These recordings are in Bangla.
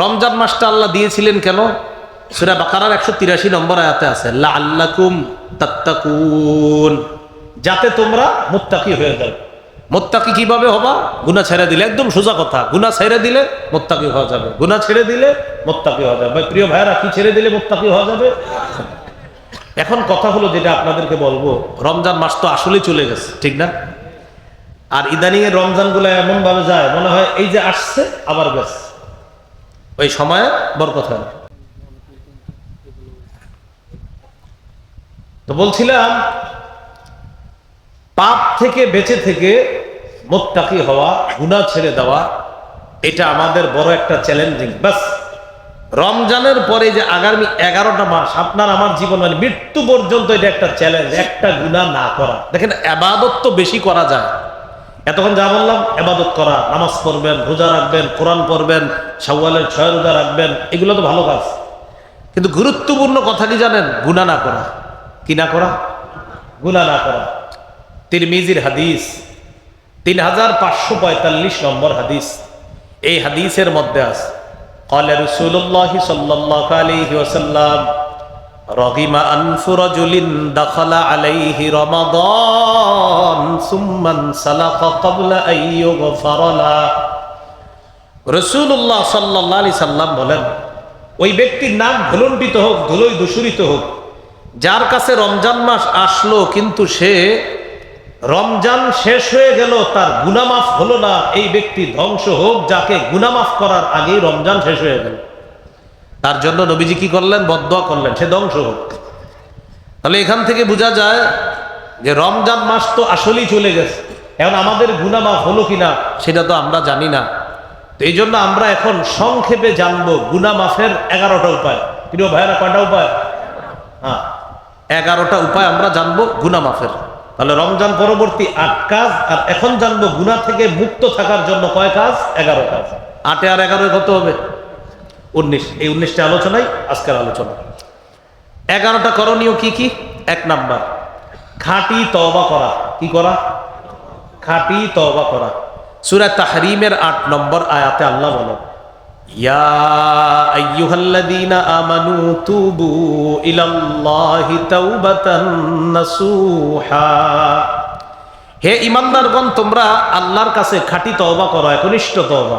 রমজান মাসটা আল্লাহ দিয়েছিলেন কেন? সুরা বাকারার একশো তিরাশি নম্বর আয়াতে আছে লাল্লাকুম তাত্তাকুন। যাতে তোমরা মুত্তাকি হয়ে যাবে মোত্তাকি কীভাবে হবা? গুনা ছেড়ে দিলে, একদম সোজা কথা গুনা ছেড়ে দিলে মোত্তাকি হওয়া যাবে। গুনা ছেড়ে দিলে মোত্তাকি হওয়া যাবে। প্রিয় ভাইরা কি ছেড়ে দিলে মোত্তাকি হওয়া যাবে? এখন কথা হলো যেটা আপনাদেরকে বলব, রমজান মাস তো আসলেই চলে গেছে, ঠিক না? আর ইদানিং এর রমজানগুলো এমন ভাবে যায়, মনে হয় এই যে আসছে, আবার গেছে। ওই সময়ে বরকত হয়। তো বলছিলাম, পাপ থেকে বেঁচে থেকে মোত্তাকি হওয়া, গুনাহ ছেড়ে দেওয়া, এটা আমাদের বড় একটা চ্যালেঞ্জিং বাস রমজানের পরে যে আগামী এগারোটা মাস আপনার আমার জীবন মানে মৃত্যু পর্যন্ত এটা একটা চ্যালেঞ্জ একটা গুণা না করা। দেখেন, আবাদত তো বেশি করা যায়। এতক্ষণ যা বললাম আবাদত করা নামাজ পড়বেন রোজা রাখবেন কোরআন পড়বেন সাওয়ালের ছয় রোজা রাখবেন এগুলো তো ভালো কাজ কিন্তু গুরুত্বপূর্ণ কথা কি জানেন গুণা না করা কি না করা গুণা না করা তিরমিজির হাদিস তিন হাজার পাঁচশো পঁয়তাল্লিশ নম্বর হাদিস এই হাদিসের মধ্যে আছে قال رسول الله صلى الله عليه وسلم رغم أنف رجل دخل عليه رمضان ثم انسلق قبل أن يغفر له রসুল্লাহ সাল্লাহ আলি সাল্লাম বলেন ওই ব্যক্তির নাম ধুলণ্ডিত হোক ধুলোই দূষরিত হোক যার কাছে রমজান মাস আসলো কিন্তু সে রমজান শেষ হয়ে গেল তার গুনামাফ হলো না এই ব্যক্তি ধ্বংস হোক যাকে গুনামাফ করার আগেই রমজান শেষ হয়ে গেল তার জন্য নবীজি কি করলেন? বদয়া করলেন। সে ধ্বংস হোক। তাহলে এখান থেকে বোঝা যায় যে রমজান মাস তো আসলেই চলে গেছে। এখন আমাদের গুনামাফ হলো কিনা, সেটা তো আমরা জানি না। তো এই জন্য আমরা এখন সংক্ষেপে জানব গুনামাফের এগারোটা উপায়। প্রিয় ভাইয়েরা কয়টা উপায়? হ্যাঁ এগারোটা উপায় আমরা জানব গুনামাফের। তাহলে রমজান পরবর্তী আট কাজ, আর এখন জানব গুনা থেকে মুক্ত থাকার জন্য কয় কাজ? এগারো কাজ। আটে আর এগারোয় কত হবে? উনিশ। এই উনিশটা আলোচনাই আজকের আলোচনা। এগারোটা করণীয় কি কি? এক নাম্বার, খাঁটি তওবা করা। কি করা? খাঁটি তওবা করা। সূরা তাহরিমের আট নম্বর আয়াতে আল্লাহ বলেন আমানু তুবু ইলাল্লাহি তাওবাতান নাসুহা। হে ইমানদারগণ, তোমরা আল্লাহর কাছে খাঁটি তওবা করো, একনিষ্ঠ তওবা।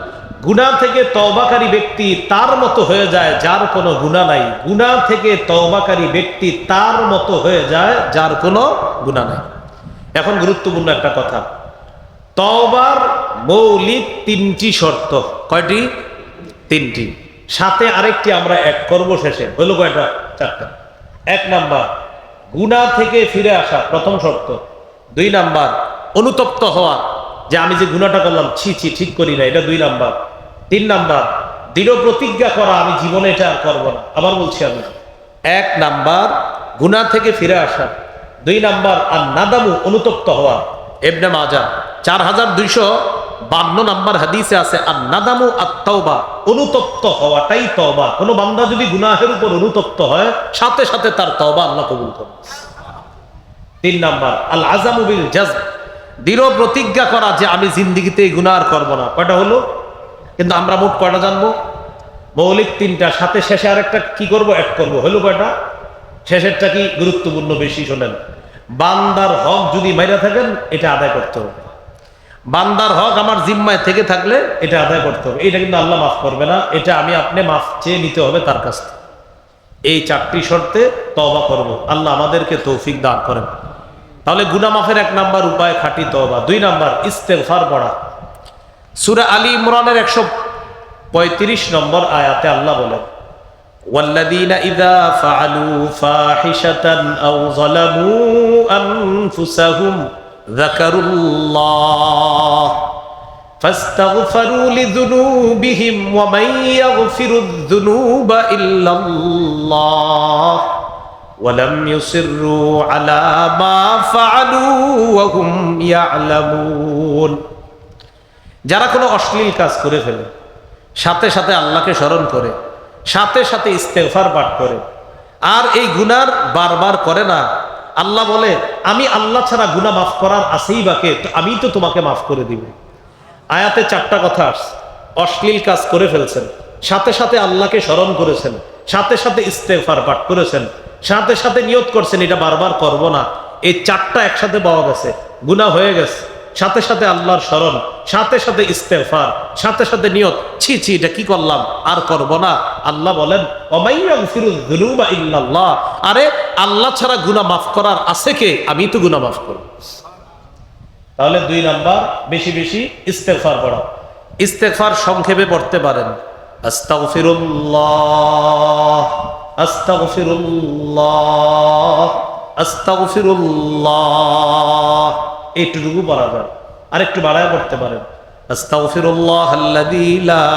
গুণা থেকে তওবাকারী ব্যক্তি তার মতো হয়ে যায় যার কোনো গুণা নাই। গুণা থেকে তওবাকারী ব্যক্তি তার মতো হয়ে যায় যার কোনো গুণা নাই। এখন গুরুত্বপূর্ণ একটা কথা। তওবার মৌলিক তিনটি শর্ত। কয়টি? তিনটি। সাথে আরেকটি আমরা এক করব শেষে। হলো কয়টা? চারটা। এক নাম্বার গুণা থেকে ফিরে আসা, প্রথম শর্ত। দুই নাম্বার, অনুতপ্ত হওয়া, যে আমি যে গুণাটা করলাম, ছি ছি, ঠিক করি না, এটা দুই নাম্বার। তিন নাম্বার, দৃঢ় প্রতিজ্ঞা করা, আমি জীবনে এটা আর করব না। আবার বলছি আমি। এক নাম্বার গুণা থেকে ফিরে আসা। দুই নাম্বার আর নাদামু অনুতপ্ত হওয়া। এবনে মাজা চার হাজার দুইশো বান্ন নাম্বার হাদিসে আছে আর নাদামু আত্মাওবা অনুতপ্ত হওয়াটাই তওবা। কোনো বান্দা যদি গুনাহের উপর অনুতপ্ত হয়, সাথে সাথে তার তওবা আল্লাহ কবুল করে তিন নাম্বার আল আজামু বিল জাজব দৃঢ় প্রতিজ্ঞা করা যে আমি জিন্দিগিতে গুনাহ আর করব না। কয়টা হলো? কিন্তু আমরা মোট কয়টা জানব? মৌলিক তিনটা, সাথে শেষে আরেকটা কি করব? অ্যাড করব। হলো কয়টা? শেষেরটা কি গুরুত্বপূর্ণ বেশি শোনেন। বান্দার হক যদি মাইরা থাকেন, এটা আদায় করতে হবে। বান্দার হক আমার জিম্মায় থেকে থাকলে এটা আদায় করতে হবে। এটা কিন্তু আল্লাহ মাফ করবে না। এটা আমি আপনি মাফ চেয়ে নিতে হবে তার কাছ থেকে। এই চারটি শর্তে তবা করব। আল্লাহ আমাদেরকে তৌফিক দান করেন। তাহলে গুনা মাফের এক নাম্বার উপায়, খাটি তবা দুই নাম্বার ইস্তেফার পড়া। সুরা আলী ইমরানের একশো পঁয়ত্রিশ নম্বর আয়াতে আল্লাহ বলেন والذين إذا فعلوا فاحشة أو ظلموا أنفسهم ذكروا الله فاستغفروا لذنوبهم ومن يغفر الذنوب إلا الله ولم يصروا على ما فعلوا وهم يعلمون যারা কোনো অশ্লীল কাজ করে ফেলে সাথে সাথে আল্লাহকে স্মরণ করে, সাথে সাথে ইস্তেফার পাঠ করে। আর এই গুনার বারবার করে না। আল্লাহ বলে, আমি আল্লাহ ছাড়া গুনাহ মাফ করার আছেই বাকে আমি তো তোমাকে মাফ করে দিব। আয়াতে চারটা কথা আসছে অশ্লীল কাজ করে ফেলছেন। সাথে সাথে আল্লাহকে স্মরণ করেছেন। সাথে সাথে ইস্তেফার পাঠ করেছেন। সাথে সাথে নিয়ত করছেন, এটা বারবার করব না। এই চারটা একসাথে পাওয়া গেছে। গুনাহ হয়ে গেছে। সাথে সাথে আল্লাহর স্মরণ, সাথে সাথে ইস্তেফার সাথে সাথে নিয়ত, ছি ছি, এটা কি করলাম? আর করব না। আল্লাহ বলেন আরে, আল্লাহ ছাড়া গুনাহ মাফ করার আছে কে? আমি তো গুনাহ মাফ করব। তাহলে দুই নাম্বার, বেশি বেশি ইস্তেফার পড়া ইস্তেফার সংক্ষেপে পড়তে পারেন। আস্তাগফিরুল্লাহ আস্তাগফিরুল্লাহ আস্তাগফিরুল্লাহ। এইটুকু পড়া যায়। আরেকটু বাড়ায় পড়তে পারেন। আস্তাগফিরুল্লাহ আল্লাযী লা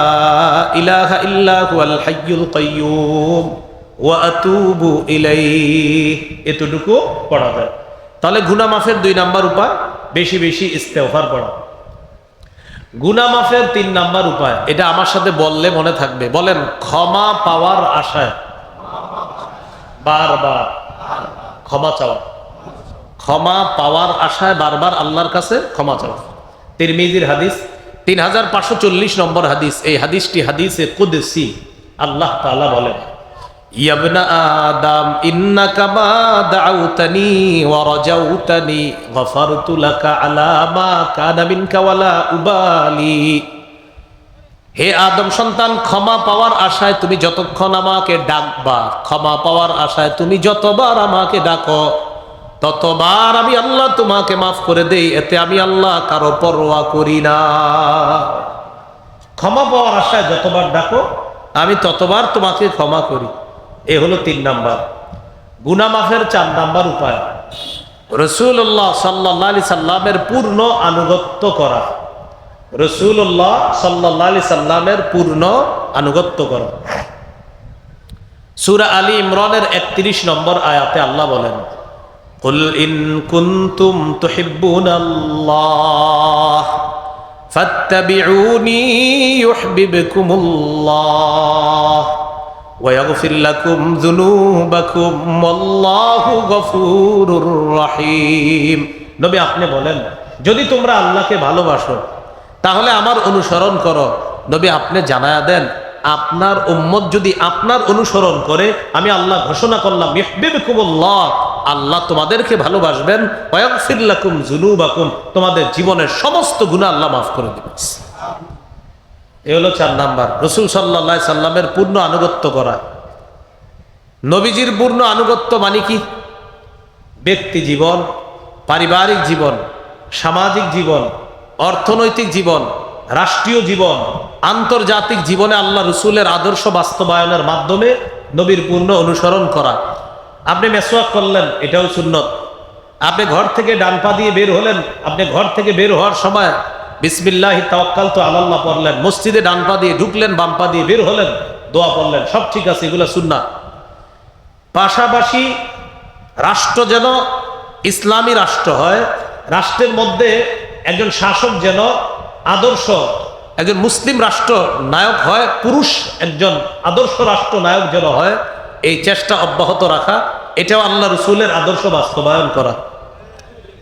ইলাহা ইল্লা হুয়াল হাইয়ুল কাইয়্যুম ওয়া আতুবু ইলাইহি। এতটুকু পড়া যায়। তাহলে গুনাহ মাফের দুই নাম্বার উপায় বেশি বেশি ইস্তেগফার পড়া। গুনাহ মাফের তিন নাম্বার উপায়। এটা আমার সাথে বললে মনে থাকবে। বলেন ক্ষমা পাওয়ার আশায়। বারবার। ক্ষমা চাওয়া। ক্ষমা পাওয়ার আশায় বারবার আল্লাহর কাছে ক্ষমা চাওয়া। তিরমিজির হাদিস তিন হাজার পাঁচশো চল্লিশ নম্বর হাদিস, এই হাদিসটি হাদিসে কুদসি, আল্লাহ তাআলা বলেন, ইয়াবনা আদম, ইন্নাকা মা দাউতানি ওয়া রাজাউতানি, গফারতু লাকা আলা মা কানা মিনকা উবালি। হে আদম সন্তান, ক্ষমা পাওয়ার আশায় তুমি যতক্ষণ আমাকে ডাকবা, ক্ষমা পাওয়ার আশায় তুমি যতবার আমাকে ডাকো ততবার আমি আল্লাহ তোমাকে মাফ করে দেই এতে আমি আল্লাহ কারও পরোয়া করি না। ক্ষমা পাওয়ার আশায় যতবার ডাকো আমি ততবার তোমাকে ক্ষমা করি। এ হলো তিন নাম্বার। গুনা মাফের চার নাম্বার উপায়। রসুল্লাহ সাল্লাহ আলি সাল্লামের পূর্ণ আনুগত্য করা। রসুল্লাহ সাল্লাহ আলি সাল্লামের পূর্ণ আনুগত্য করা। সুরা আলী ইমরানের একত্রিশ নম্বর আয়াতে আল্লাহ বলেন قل إن كنتم تحبون الله فاتبعوني يحببكم الله ويغفر لكم ذنوبكم والله غفور رحيم নবী আপনি বলেন যদি তোমরা আল্লাহকে ভালোবাসো তাহলে আমার অনুসরণ করো নবী আপনি জানায়া দেন আপনার উম্মত যদি আপনার অনুসরণ করে আমি আল্লাহ ঘোষণা করলাম ইহবিবকুমুল্লাহ আল্লাহ তোমাদেরকে ভালোবাসবেন। ওয়াগফিরলাকুম যুনুবাকুম, তোমাদের জীবনের সমস্ত গুনাহ আল্লাহ মাফ করে দিবেন। এ হলো চার নাম্বার। রসুল সাল্লাহ সাল্লামের পূর্ণ আনুগত্য করা। নবীজির পূর্ণ আনুগত্য মানে কি? ব্যক্তি জীবন, পারিবারিক জীবন, সামাজিক জীবন, অর্থনৈতিক জীবন, রাষ্ট্রীয় জীবন, আন্তর্জাতিক জীবনে আল্লাহ রসুলের আদর্শ বাস্তবায়নের মাধ্যমে নবীর পূর্ণ অনুসরণ করা। আপনি মেসোয়াক করলেন, এটাও সুন্নত। আপনি ঘর থেকে ডান পা দিয়ে বের হলেন, আপনি ঘর থেকে বের হওয়ার সময় বিসমিল্লাহি তাওয়াক্কাল তো আল্লাহ পড়লেন, মসজিদে ডান পা দিয়ে ঢুকলেন, বাম পা দিয়ে বের হলেন, দোয়া পড়লেন, সব ঠিক আছে, এগুলো সুন্না পাশাপাশি রাষ্ট্র যেন ইসলামী রাষ্ট্র হয়, রাষ্ট্রের মধ্যে একজন শাসক যেন আদর্শ, একজন মুসলিম রাষ্ট্র নায়ক হয়, পুরুষ একজন আদর্শ রাষ্ট্র নায়ক যেন হয় এই চেষ্টা অব্যাহত রাখা, এটাও আল্লাহ রসুলের আদর্শ বাস্তবায়ন করা।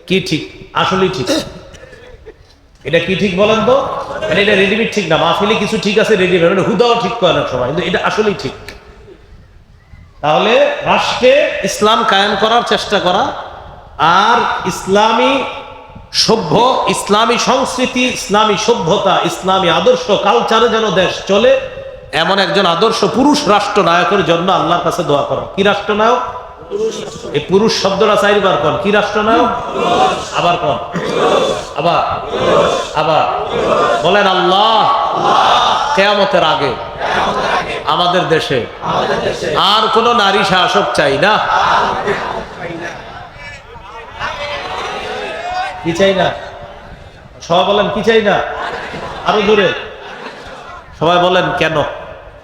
কি ঠিক? আসলেই ঠিক। এটা কি ঠিক বলেন তো? মানে এটা রেডিমেড ঠিক না, মাহফিলে কিছু ঠিক আছে রেডিমেড মানে হুদাও ঠিক করে অনেক সময়, কিন্তু এটা আসলেই ঠিক। তাহলে রাষ্ট্রে ইসলাম কায়েম করার চেষ্টা করা, আর ইসলামী সভ্য, ইসলামী সংস্কৃতি, ইসলামী সভ্যতা, ইসলামী আদর্শ কালচারে যেন দেশ চলে এমন একজন আদর্শ পুরুষ রাষ্ট্র নায়কের জন্য আল্লাহর কাছে দোয়া করো। কি রাষ্ট্রনায়ক? এই পুরুষ শব্দটা চাইবার কন? কি রাষ্ট্রনায়ক? আবার কন? আবার? আবার? বলেন আল্লাহ, কেয়ামতের আগে আমাদের দেশে আর কোন নারী শাসক চাই না। কি চাই না? সবাই বলেন কি চাই না? আরও জোরে। সবাই বলেন কেন?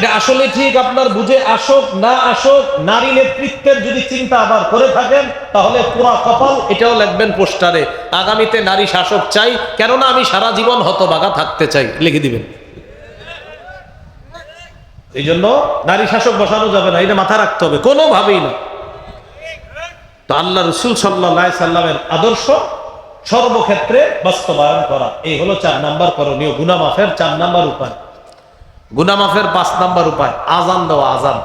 এটা আসলে ঠিক, আপনার বুঝে আসক, না আসক, নারী নেতৃত্বের যদি চিন্তা আবার করে থাকেন, তাহলে পুরা কপাল এটাও লিখবেন পোস্টারে, আগামীতে নারী শাসক চাই, কেননা আমি সারা জীবন হতবাগা থাকতে চাই, লিখে দিবেন। এই জন্য নারী শাসক বসানো যাবে না, এটা মাথায় রাখতে হবে, কোনোভাবেই না। তো আল্লাহ রসুল সাল্লাহ সাল্লামের আদর্শ সর্বক্ষেত্রে বাস্তবায়ন করা, এই হলো চার নাম্বার করণীয় গুনামাফের চার নাম্বার উপায়। গুনামাফের পাঁচ নাম্বার উপায় আজান দেওয়া আজান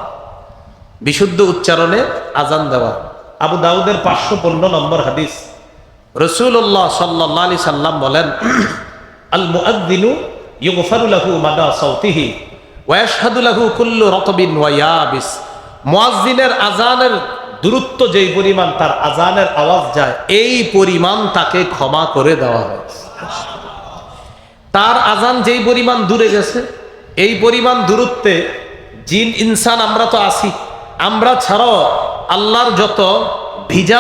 বিশুদ্ধ উচ্চারণে আজান দেওয়া। আবু দাউদের পাঁচশো পনেরো নম্বর হাদিস। রসুল্লাহ সাল্লাহ আলি সাল্লাম বলেন আল আজানের দূরত্ব যেই পরিমাণ, তার আজানের যায়, এই পরিমাণ তাকে ক্ষমা করে দেওয়া তার আজান যেই পরিমাণ দূরে গেছে এই পরিমাণ দূরত্বে জিন ইনসান আমরা তো আসি আমরা ছাড়াও আল্লাহর যত ভিজা